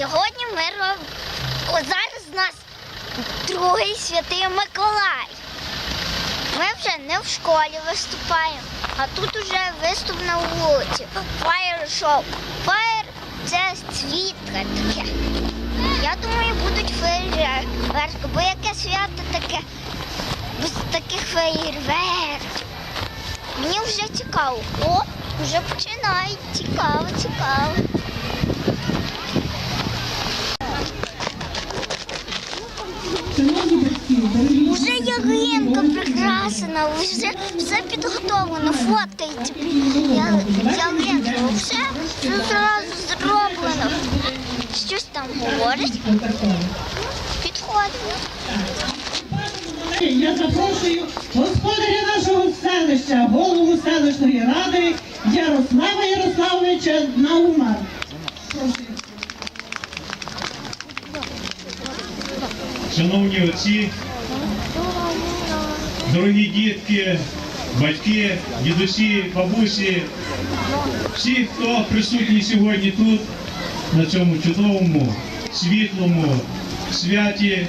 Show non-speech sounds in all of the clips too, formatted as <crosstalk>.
Сьогодні ми робимо. Зараз у нас другий святий Миколай. Ми вже не в школі виступаємо, а тут уже виступ на вулиці. Фаєр шоу. Фаєр це світле таке. Я думаю, будуть феєрверки, бо яке свято таке без таких феєрверків. Мені вже цікаво. О, вже починають. Цікаво, цікаво. Шановні батьки, дорогі Уже ялинка прикрашена, вже все підготовлено, фоткають Я- ялинку, все, зразу зроблено. Щось там говорить, підходить. я запрошую господаря нашого селища, голову селищної ради Ярослава Ярославовича Наумар. Шановні отці, дорогі дітки, батьки, дідусі, бабусі, всі, хто присутній сьогодні тут, на цьому чудовому, світлому святі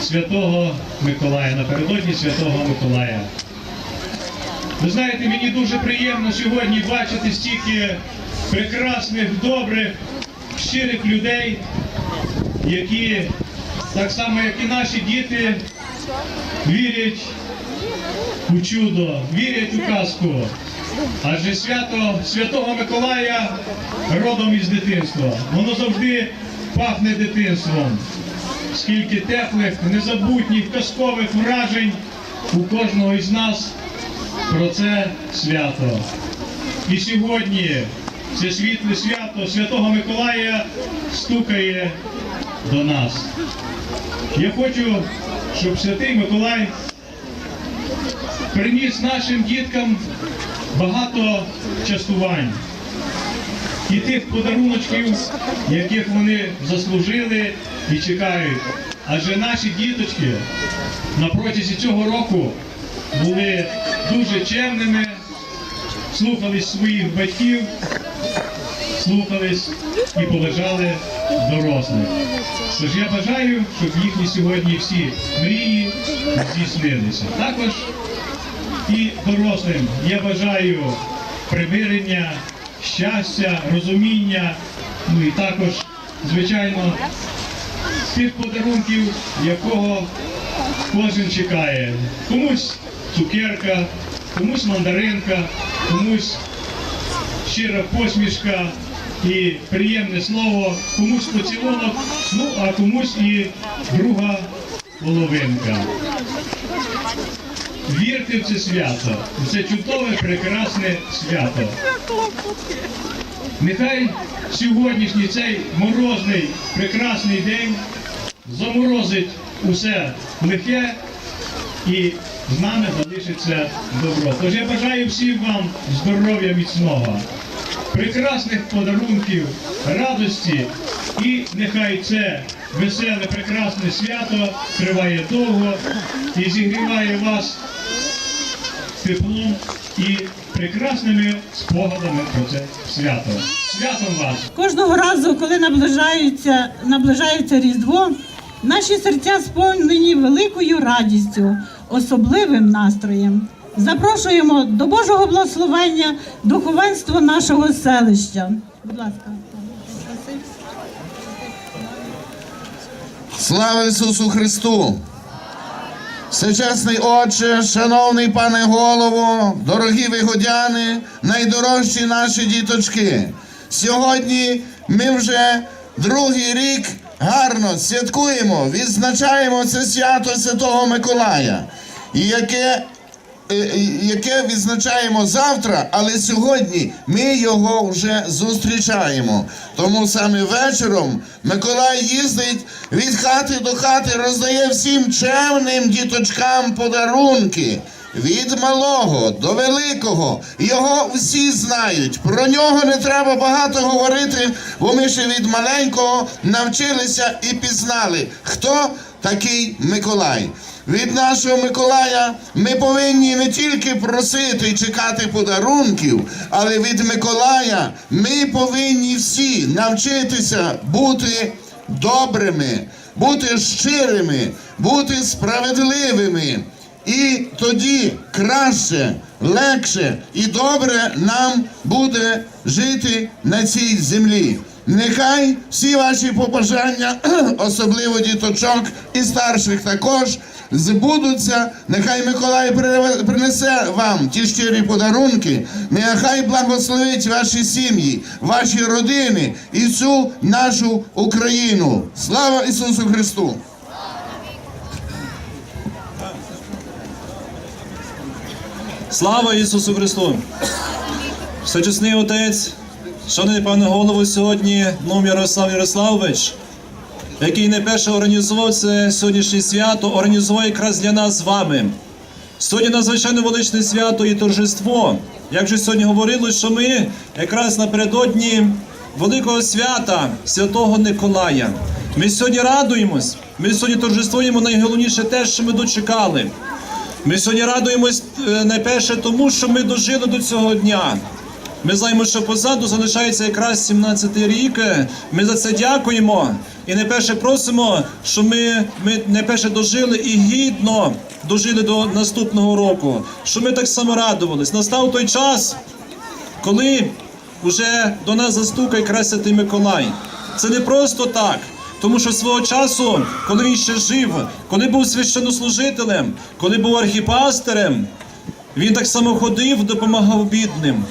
Святого Миколая, напередодні Святого Миколая. Ви знаєте, мені дуже приємно сьогодні бачити стільки прекрасних, добрих, щирих людей, які так само, як і наші діти, вірять у чудо, вірять у казку. Адже свято Святого Миколая родом із дитинства. Воно завжди пахне дитинством. Скільки теплих, незабутніх, казкових вражень у кожного із нас про це свято. І сьогодні це світле свято Святого Миколая стукає до нас. Я хочу, щоб Святий Миколай приніс нашим діткам багато частувань і тих подаруночків, яких вони заслужили і чекають. Адже наші діточки на протязі цього року були дуже чемними, слухались своїх батьків, слухались і поважали дорослих. Тож я бажаю, щоб їхні сьогодні всі мрії здійснилися. Також і дорослим я бажаю примирення, щастя, розуміння, ну і також, звичайно, тих подарунків, якого кожен чекає. Комусь цукерка, комусь мандаринка, комусь щира посмішка і приємне слово, комусь поцілунок, ну а комусь і друга половинка. Вірте в це свято, в це чудове, прекрасне свято. Нехай сьогоднішній цей морозний, прекрасний день заморозить усе лихе і з нами залишиться добро. Тож я бажаю всім вам здоров'я міцного, прекрасних подарунків, радості і нехай це веселе, прекрасне свято триває довго і зігріває вас теплом і прекрасними спогадами про це свято. Святом вас! Кожного разу, коли наближається, наближається Різдво, наші серця сповнені великою радістю, особливим настроєм. Запрошуємо до Божого благословення духовенство нашого селища. Будь ласка. Слава Ісусу Христу! Всечесний Отче, шановний пане голово, дорогі вигодяни, найдорожчі наші діточки. Сьогодні ми вже другий рік гарно святкуємо, відзначаємо це свято Святого Миколая, яке яке відзначаємо завтра, але сьогодні ми його вже зустрічаємо. Тому саме вечором Миколай їздить від хати до хати, роздає всім чемним діточкам подарунки. Від малого до великого його всі знають. Про нього не треба багато говорити, бо ми ще від маленького навчилися і пізнали, хто такий Миколай. Від нашого Миколая ми повинні не тільки просити і чекати подарунків, але від Миколая ми повинні всі навчитися бути добрими, бути щирими, бути справедливими. І тоді краще, легше і добре нам буде жити на цій землі. Нехай всі ваші побажання, <clears throat> особливо діточок і старших також, збудуться. Нехай Миколай при- принесе вам ті щирі подарунки. Нехай благословить ваші сім'ї, ваші родини і цю нашу Україну. Слава Ісусу Христу! Слава Ісусу Христу! Всечесний Отець, шановний пане голову, сьогодні Нум Ярослав Ярославович, який не перше організував це сьогоднішнє свято, організував якраз для нас з вами. Сьогодні надзвичайно величне свято і торжество. Як же сьогодні говорили, що ми якраз напередодні великого свята Святого Николая. Ми сьогодні радуємось, ми сьогодні торжествуємо найголовніше те, що ми дочекали. Ми сьогодні радуємось е, найперше тому, що ми дожили до цього дня. Ми знаємо, що позаду залишається якраз 17-й рік. Ми за це дякуємо. І найперше просимо, що ми, ми найперше дожили і гідно дожили до наступного року. Що ми так само радувались. Настав той час, коли вже до нас застукає якраз Святий Миколай. Це не просто так. Тому що свого часу, коли він ще жив, коли був священнослужителем, коли був архіпастерем, він так само ходив, допомагав бідним,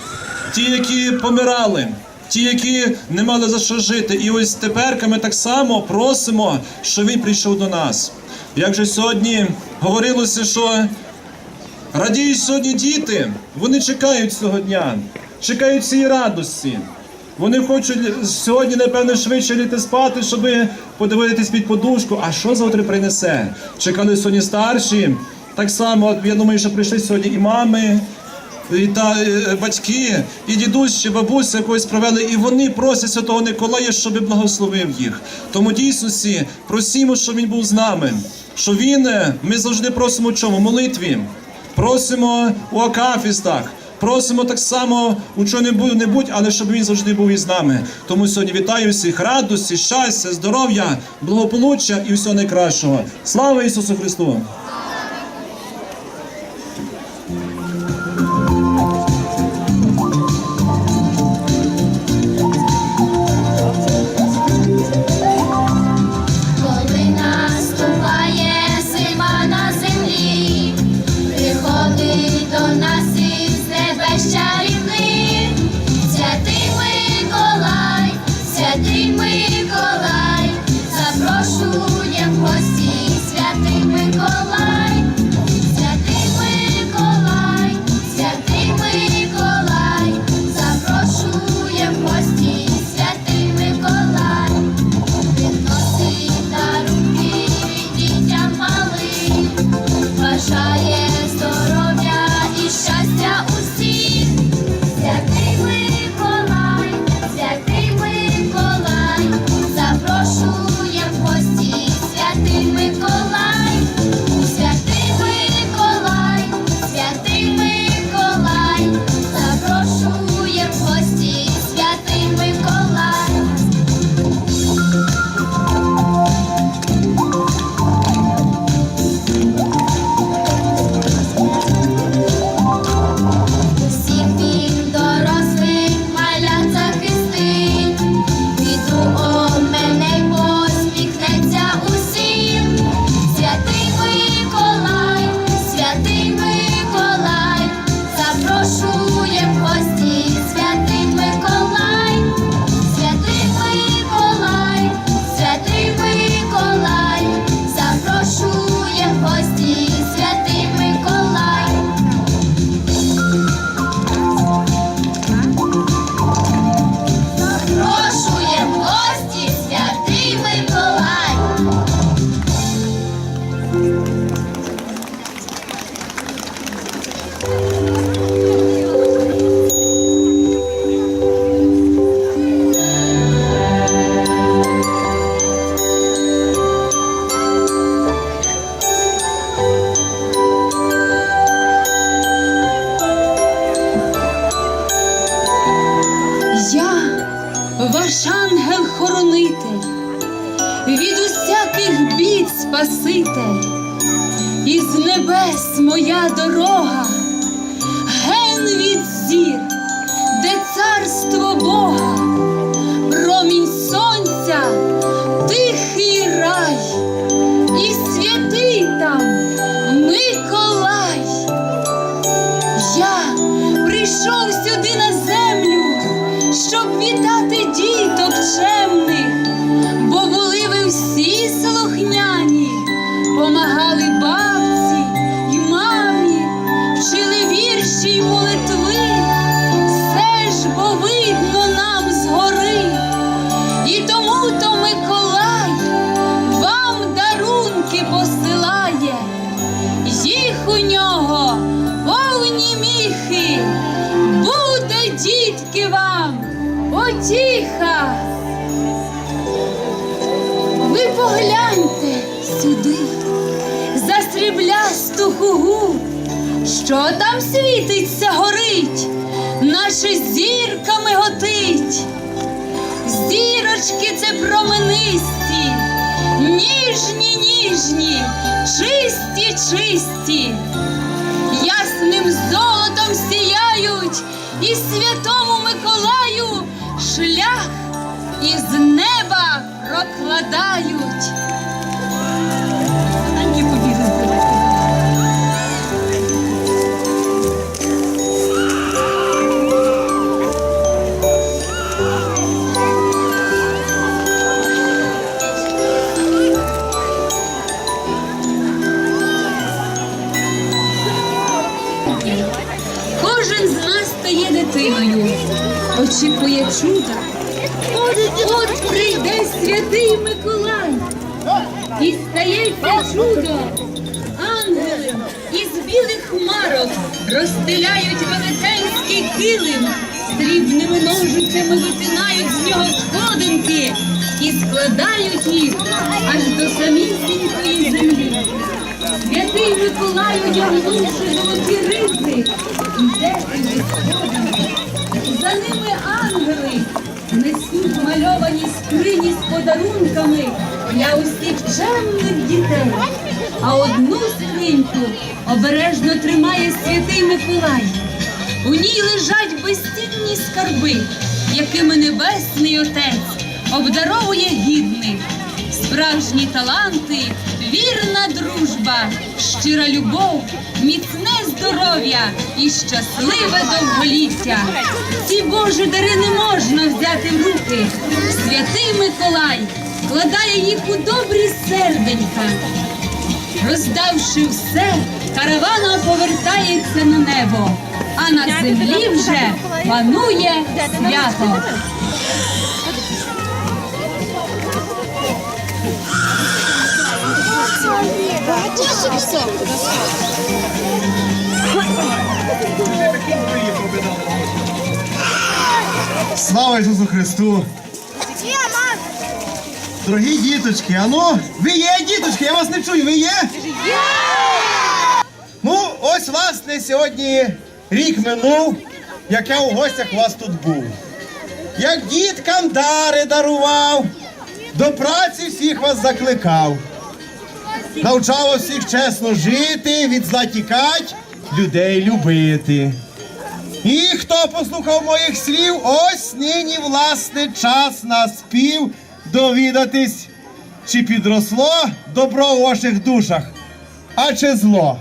ті, які помирали, ті, які не мали за що жити. І ось тепер ми так само просимо, що він прийшов до нас. Як же сьогодні говорилося, що Радіють сьогодні діти, вони чекають цього дня, чекають цієї радості. Вони хочуть сьогодні, напевно, швидше літи спати, щоб подивитись під подушку, а що завтра принесе. Чекали сьогодні старші. Так само, я думаю, що прийшли сьогодні і мами, і та е, батьки, і дідусь, чи бабуся якось провели, і вони просять Святого Николая, щоб благословив їх. Тому дійсності просімо, щоб він був з нами. Що він, е, ми завжди просимо чому? Молитві. Просимо у акафістах, просимо так само у чому-небудь, але щоб він завжди був із нами. Тому сьогодні вітаю всіх радості, щастя, здоров'я, благополуччя і всього найкращого. Слава Ісусу Христу! Потіха. Ви погляньте сюди, за сріблясту хугу, що там світиться, горить, наче зірками готить. Зірочки це променисті, ніжні, ніжні, чисті, чисті, ясним золотом сіяють і святому із неба прокладають. Кожен з нас стає дитиною, очікує чуда. От прийде святий Миколай, і стається чудо. Ангели із білих хмарок розстеляють велетенський килим, срібними ножицями витинають з нього сходинки і складають їх аж до самісінької землі. Святий Миколай, одягнувши золоті ризи, іде туди сходами. За ними ангели несуть мальовані скрині з подарунками для усіх чемних дітей. А одну скриньку обережно тримає святий Миколай. У ній лежать безцінні скарби, якими небесний отець обдаровує гідних. Справжні таланти, вірна дружба, щира любов, міцне здоров'я і щасливе довголіття. Ці Божі дари не можна взяти в руки. Святий Миколай вкладає їх у добрі серденька. Роздавши все, каравана повертається на небо, а на землі вже панує свято. Слава Ісусу Христу! Дорогі діточки, а ну, ви є діточки, я вас не чую, ви є? Ну, ось власне сьогодні рік минув, як я у гостях у вас тут був. Як діткам дари дарував, до праці всіх вас закликав. Навчав усіх чесно жити, від зла тікать, людей любити. І хто послухав моїх слів, ось нині власне час наспів довідатись, чи підросло добро у ваших душах, а чи зло.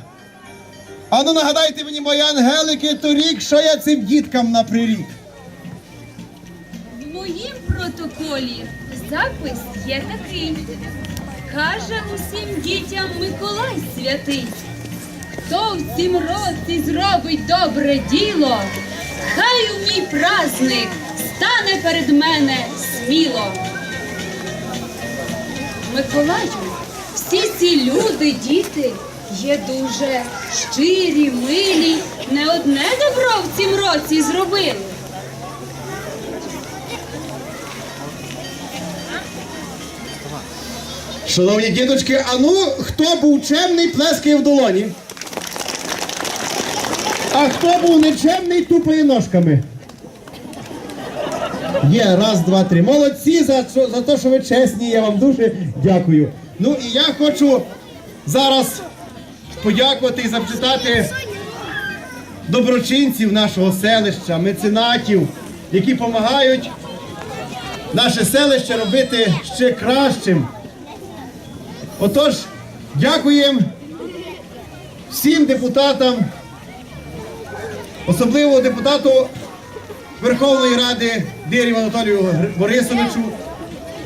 Ану нагадайте мені, мої ангелики, торік, що я цим діткам наприрік. В моїм протоколі запис є такий. Каже усім дітям Миколай святий. Хто в цім році зробить добре діло, хай у мій праздник стане перед мене сміло. Миколаю, всі ці люди, діти, є дуже щирі, милі, не одне добро в цім році зробили. Шановні діточки, а ну хто був чемний, плескає в долоні. А хто був нечемний, тупає ножками. Є, раз, два, три. Молодці за, за те, що ви чесні, я вам дуже дякую. Ну і я хочу зараз подякувати і запитати доброчинців нашого селища, меценатів, які допомагають наше селище робити ще кращим. Отож, дякуємо всім депутатам, особливо депутату Верховної Ради Дирів Анатолію Борисовичу,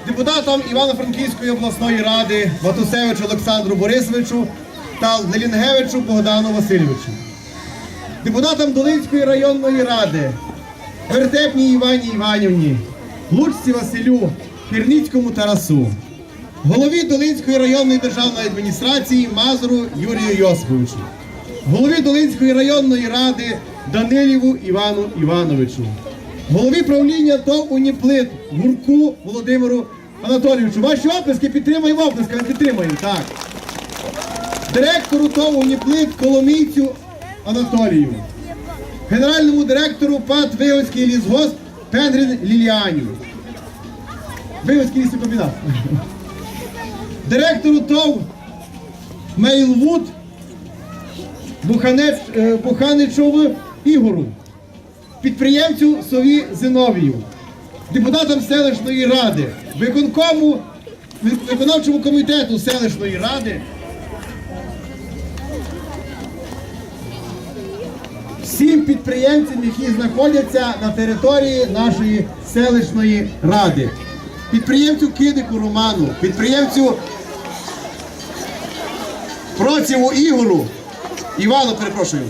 депутатам Івано-Франківської обласної ради Ватусевичу Олександру Борисовичу та Лелінгевичу Богдану Васильовичу, депутатам Долинської районної ради Вертепній Івані Іванівні, Лучці Василю, Хирницькому Тарасу, голові Долинської районної державної адміністрації Мазуру Юрію Йосиповичу, голові Долинської районної ради Даниліву Івану Івановичу, голові правління ТОВ Уніплит Гурку Володимиру Анатолійовичу. Ваші оплески підтримаємо оплесками, підтримаємо, так. Директору ТОВ Уніплит Коломійцю Анатолію, генеральному директору ПАТ Виговський лісгосп Пенгрін Ліліанів. Виговський лісокомбінат. Директору ТОВ Мейлвуд е, Буханичову Ігору, підприємцю Сові Зиновію, депутатам селищної ради, виконкому, виконавчому комітету селищної ради, всім підприємцям, які знаходяться на території нашої селищної ради, підприємцю Кидику Роману, підприємцю Проціву Ігору, Івану, перепрошую.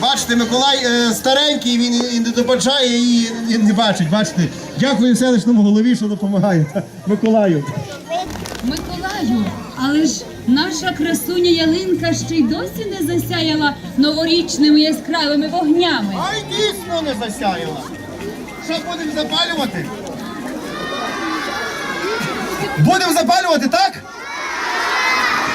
Бачите, Миколай е, старенький, він і не добачає і, і не бачить. Бачите. Дякую селищному голові, що допомагає. <laughs> Миколаю. Миколаю, але ж наша красуня ялинка ще й досі не засяяла новорічними яскравими вогнями. Ай, дійсно не засяяла. Що будемо запалювати? Будемо запалювати, так?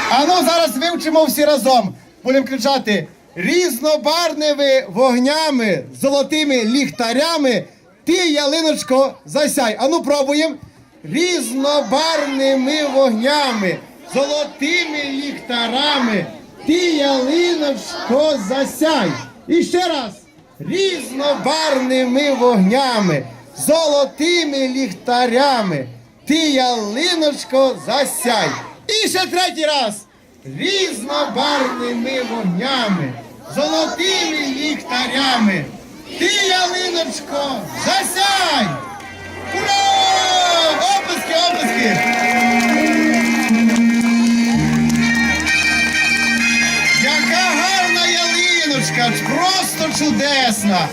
А ну зараз вивчимо всі разом. Будемо кричати різнобарними вогнями, золотими ліхтарями. Ти, ялиночко, засяй. А ну пробуємо. Різнобарними вогнями, золотими ліхтарами. Ти, ялиночко, засяй. І ще раз. Різнобарними вогнями, золотими ліхтарями. Ти, ялиночко, засяй. І ще третій раз. Різнобарвними вогнями, золотими ліхтарями. Ти, ялиночко, засяй! Ура! Оплески, оплески! Яка гарна ялиночка! Просто чудесна!